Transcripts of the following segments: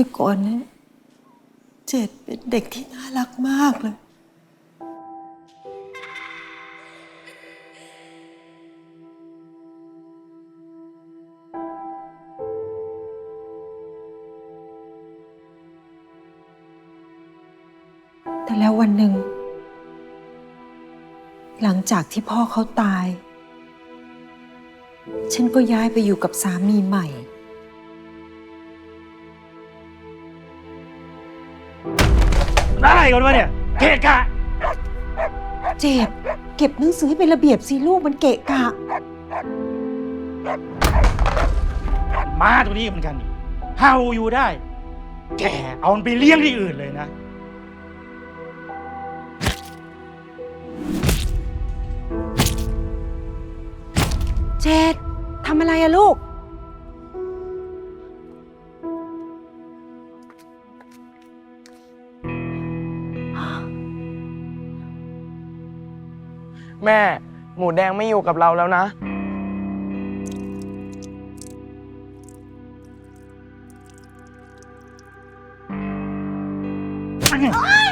แต่ก่อนนั้นเจดเป็นเด็กที่น่ารักมากเลย แต่แล้ววันหนึ่ง หลังจากที่พ่อเขาตาย ฉันก็ย้ายไปอยู่กับสามีใหม่ ไรกันวะเนี่ยเกะกะ เจ็บ เก็บหนังสือให้เป็นระเบียบสิลูกมันเกะกะมาตัวนี้เหมือนกันนี่เห่าอยู่ได้ แกเอามันไปเลี้ยงที่อื่นเลยนะ เจดทำอะไรอะลูก แม่ หมูแดงไม่อยู่กับเราแล้วนะ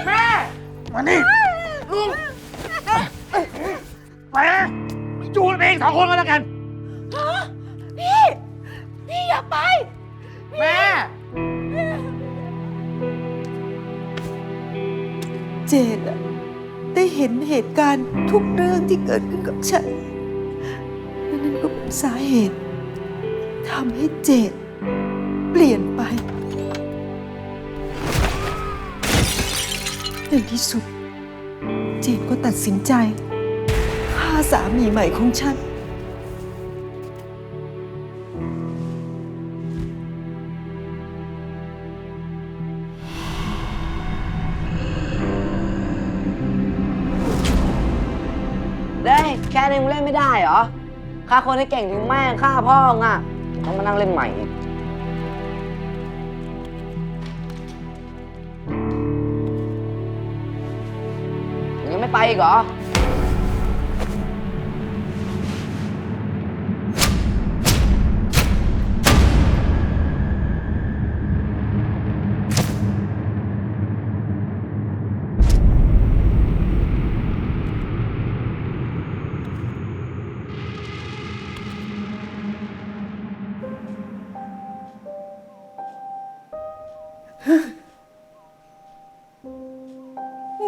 แม่ มานี่ลุงไปนะจูนเองสองคนก็แล้วกัน พี่อย่าไป แม่ เจดอะ ได้เห็นเหตุการณ์ทุกเรื่องที่เกิดขึ้นกับฉันนั่นก็เป็นสาเหตุทำให้เจดเปลี่ยนไป ในที่สุด เจดก็ตัดสินใจฆ่าสามีใหม่ของฉัน ด้ยแค่นี้มึงเล่นไม่ได้เหรอฆ่าคนที่เก่งถึงแม่งฆ่าพ่องอะต้องมานั่งเล่นใหม่อีกยังไม่ไปอีกเหรอ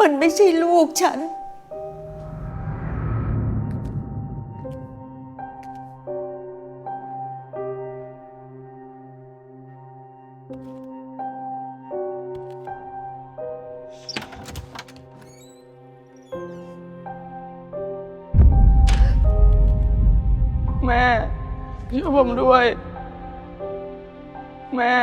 มันไม่ใช่ลูกฉัน แม่ช่วยผมด้วย แม่